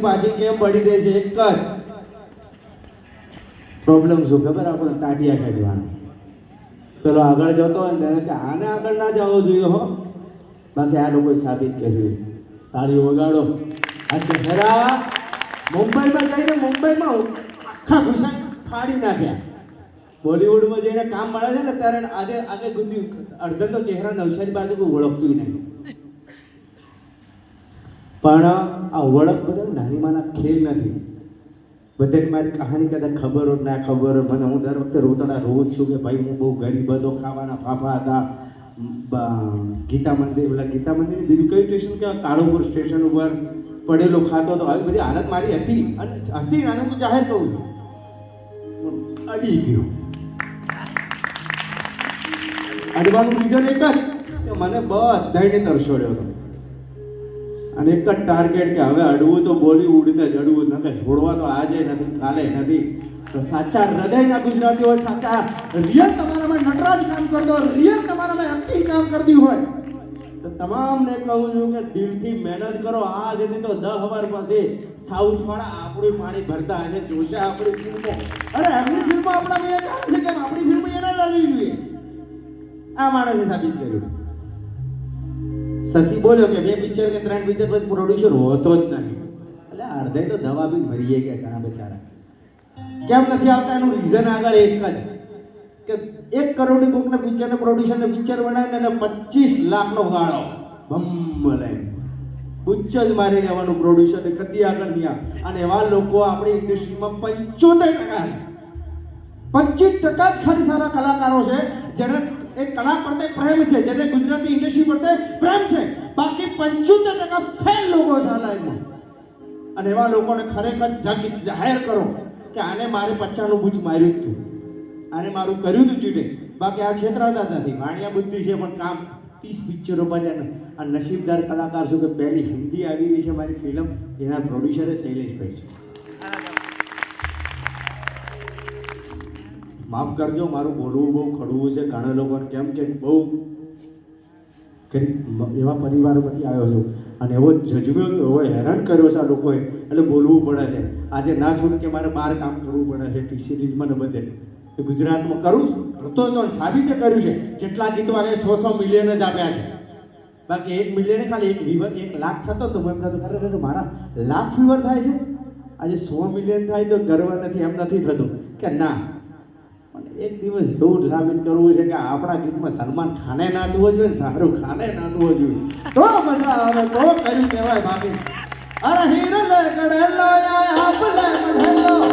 પાછી કેમ પડી રહે છે? એક જ. પ્રોબ્લેમ શું? ખબર? આપણે ટાટિયા ખેંચવાનું. પેલો આગળ જતો હોય ને કે આને આગળ ના જવો જોઈએ હો. બાકી આ લોકો સાબિત કર્યું તાળીઓ વગાડો. આ ચહેરા મુંબઈમાં જઈને મુંબઈમાં આખા ઘુસાઈ ફાડી નાખ્યા. બોલિવૂડમાં જઈને કામ મળે છે ને ત્યારે આજે આજે ગુંદી અડધો તો ચહેરા નવસારી બાજુ કોઈ ઓળખતું નહીં. પણ આ ઓળખ બધા નાની માના ખેલ નથી. બધાને મારી કહાની કદાચ ખબર જ ના ખબર મને હું દર વખતે રોતડા રોજ છું કે ભાઈ હું બહુ ગરીબ હતો, ખાવાના ફાફા હતા ગીતા મંદિર એટલે ગીતા મંદિર બીજું કયું સ્ટેશન કે કાળુપુર સ્ટેશન ઉપર પડેલો ખાતો હતો. આવી બધી હાલત મારી હતી અને હતી અને હું જાહેર કહું છું. અડી ગયો. અડવાનું રીઝન એક જ કે મને બધાને તરસોડ્યો હતો. અને એક જ ટાર્ગેટ કે હવે અડવું તો બોલીવુડને જ અડવું ન કે છોડવા તો આજે નથી, કાલે નથી. તો સાચા હૃદયના ગુજરાતી હોય સાચા રિયલ તમારામાં નટરાજ કામ કરતો હોય રિયલ તમારામાં એક્ટિંગ કામ કરતી હોય. તો તમામને કહું છું કે દિલથી મહેનત કરો આ નહીં તો દહ હવાર પછી સાઉથવાળા આપણી પાણી ભરતા હશે, જોશે આપણી ફિલ્મો. અરે એમની ફિલ્મો આપણા બે ચાલે છે કે આપણી ફિલ્મ એને લાવવી જોઈએ આ માણસે સાબિત કર્યું. શશી બોલ્યો કે બે પિક્ચર કે ત્રણ પિક્ચર પછી પ્રોડ્યુસર હોતો જ નહીં. એટલે અડધે તો દવા બી મરીએ ગયા ઘણા બચારા. કેમ નથી આવતા? એનું રીઝન આગળ એક જ. કે એક કરોડની કોકને પિક્ચરને પ્રોડ્યુસરને પિક્ચર બનાવીને અને પચીસ લાખનો ગાળો બમ લઈને ઉચ્ચ જ મારી લેવાનું પ્રોડ્યુસરને કદી આગળ નહીં અને એવા લોકો આપણી ઇન્ડસ્ટ્રીમાં પંચોતેર ટકા છે. પચીસ ટકા જ ખાલી સારા કલાકારો છે, જેને એ કલા પ્રત્યે પ્રેમ છે જેને ગુજરાતી ઇન્ડસ્ટ્રી પ્રત્યે પ્રેમ છે. બાકી પંચોતેર ટકા ફેલ લોકો છે લાઈનમાં અને એવા લોકોને ખરેખર જગ જાહેર કરો કે આને મારે પચ્ચાનું બૂચ માર્યું હતું આને મારું કર્યું હતું ચીટે બાકી આ છેતરાતા નથી. વાણિયા બુદ્ધિ છે, પણ કામ ત્રીસ પિક્ચરો બજાર આ નસીબદાર કલાકાર છું કે પહેલી હિન્દી આવી રહી છે મારી ફિલ્મ એના પ્રોડ્યુસરે શૈલેષભાઈ છે. માફ કરજો, મારું બોલવું બહુ ખડવું છે. ઘણા લોકોને કેમ કે બહુ એવા પરિવારોમાંથી આવ્યો છું. અને એવો જજમ્યો એવો હેરાન કર્યો છે આ લોકોએ. એટલે બોલવું પડે છે. આજે ના છોડું કે મારે બહાર કામ કરવું પડે છે. ટી રીઝમાં બધે. ગુજરાતમાં કરું છું. કરતો અને સાબિતે કર્યું છે. જેટલા ગીતો આને સો સો મિલિયન જ આપ્યા છે. બાકી એક મિલિયન ખાલી એક વિવર એક લાખ થતો તો એમ થતું ખરે મારા લાખ વિવર થાય છે? આજે સો મિલિયન થાય તો ગર્વ નથી, એમ નથી થતું. કે ના. પણ એક દિવસ એવું સાબિત કરવું છે કે આપણા ગીતમાં સલમાન ખાને નાચવો જોઈએ ને શાહરૂખ ખાને નાચવો જોઈએ. તો મજા આવે, તો કર્યું કહેવાય ભાભી અરે હીર લગડેલો આપ લગડેલો